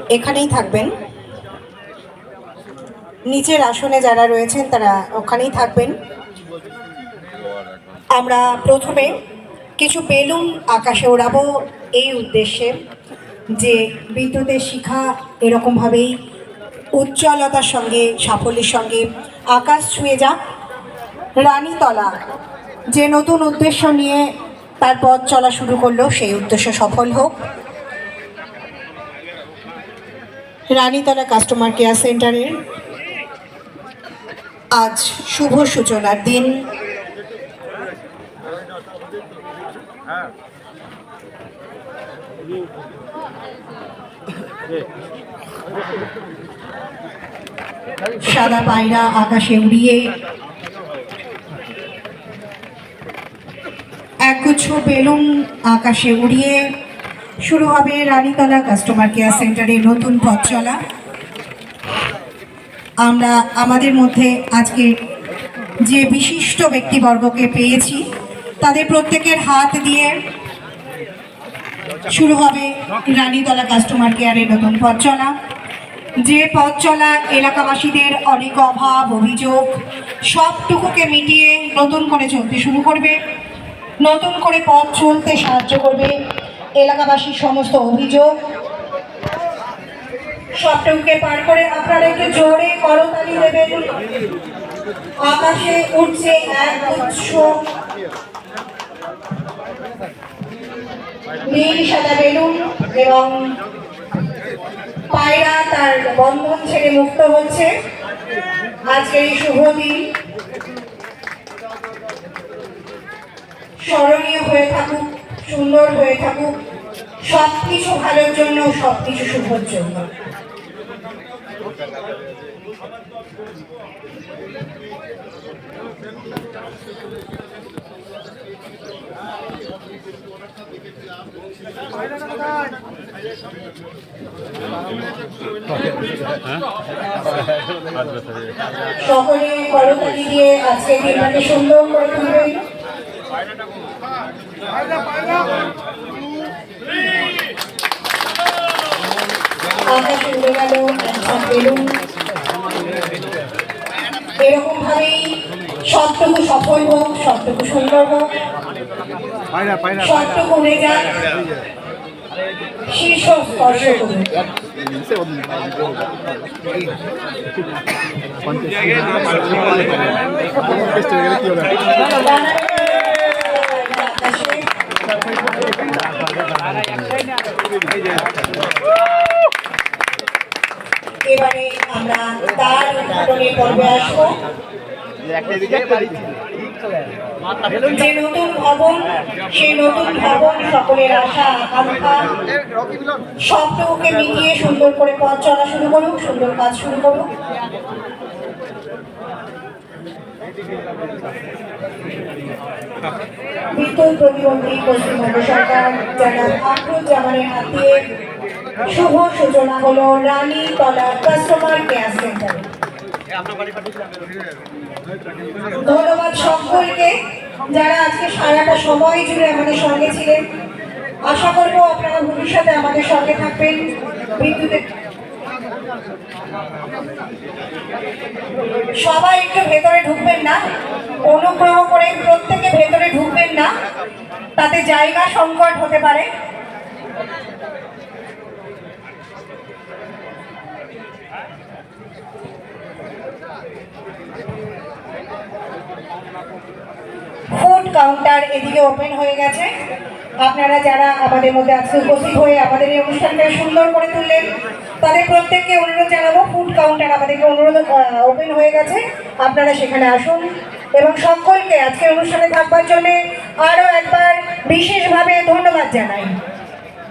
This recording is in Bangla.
এখানেই থাকবেন। নিচের আসনে যারা রয়েছেন, তারা ওখানেই থাকবেন। আমরা প্রথমে কিছু বেলুন আকাশে ওড়াবো এই উদ্দেশ্যে, যে বিদ্যুতের শিখা এরকমভাবেই উজ্জ্বলতার সঙ্গে, সাফল্যের সঙ্গে আকাশ ছুঁয়ে যাক। রানীতলা, যে নতুন উদ্দেশ্য নিয়ে তার পথ চলা শুরু করল, সেই উদ্দেশ্য সফল হোক। রানীতলা কাস্টমার কেয়ার সেন্টারের আজ শুভ সূচনার দিন। সাদা পায়রা আকাশে উড়িয়ে একগুচ্ছ বেলুন আকাশে উড়িয়ে শুরু হবে রানীতলা কাস্টমার কেয়ার সেন্টারের নতুন পথ চলা। আমরা আমাদের মধ্যে আজকে যে বিশিষ্ট ব্যক্তিবর্গকে পেয়েছি, তাদের প্রত্যেকের হাত দিয়ে শুরু হবে রানীতলা কাস্টমার কেয়ারের নতুন পথ চলা। যে পথ চলা এলাকাবাসীদের অনেক অভাব, অভিযোগ, সবটুকুকে মিটিয়ে নতুন করে চলতে শুরু করবে। নতুন করে পথ চলতে সাহায্য করবে এলাকাবাসীর সমস্ত অভিযোগ সবটুকুকে পার করে আপনারা একটু জোরে করতালি দেবেন। আকাশে উঠছে এক গুচ্ছ নীল সাদা বেলুন এবং পায়রা তার বন্ধন ছেড়ে মুক্ত হচ্ছে। আজকের এই শুভ দিন স্মরণীয় হয়ে থাকুক। সুন্দর হয়ে থাকুক। সব কিছু ভালোর জন্য সব কিছু শুভর জন্য। সকলে করতালি দিয়ে আজকে দিনটাকে সুন্দর করে তুলবেন আকাশে উড়ে গেল একঝাঁক বেলুন এরকম ভাবেই সবটুকু সফল হোক সবটুকু সুন্দর হোক। সবটুকু যাক। শীর্ষ স্পর্শ করুন। এবারে আমরা তার উদ্ঘাটনের পর্বে আসব। যে নতুন ভবন, সেই নতুন ভবন সকলের আশা, আকাঙ্ক্ষা সবটুকুকে মিটিয়ে সুন্দর করে পথ চলা শুরু করুক, সুন্দর কাজ শুরু করুক। বিদ্যুৎ প্রতিমন্ত্রী পশ্চিমবঙ্গ সরকার জনাব আখরুজ্জামানের হাত দিয়ে শুভ সূচনা হলো রানী তলা কাস্টমার কেয়ার সেন্টারে ধন্যবাদ সকলকে যারা আজকে সারাটা সময় জুড়ে আমাদের সঙ্গে ছিলেন। আশা করব আপনারা ভবিষ্যতে আমাদের সঙ্গে থাকবেন। বিদ্যুতের সবাই একটু ভেতরে ঢুকবেন না। অনুগ্রহ করে প্রত্যেকে ভেতরে ঢুকবেন না। তাতে জায়গা সংকট হতে পারে। ফুড কাউন্টার এদিকে ওপেন হয়ে গেছে। আপনারা যারা আমাদের মধ্যে আজকে উপস্থিত হয়ে আমাদের এই অনুষ্ঠানটা সুন্দর করে তুললেন, তাদের প্রত্যেককে অনুরোধ জানাব ফুড কাউন্টার আমাদেরকে অনুরোধ ওপেন হয়ে গেছে। আপনারা সেখানে আসুন এবং সকলকে আজকের অনুষ্ঠানে থাকবার জন্যে আরও একবার বিশেষভাবে ধন্যবাদ জানাই।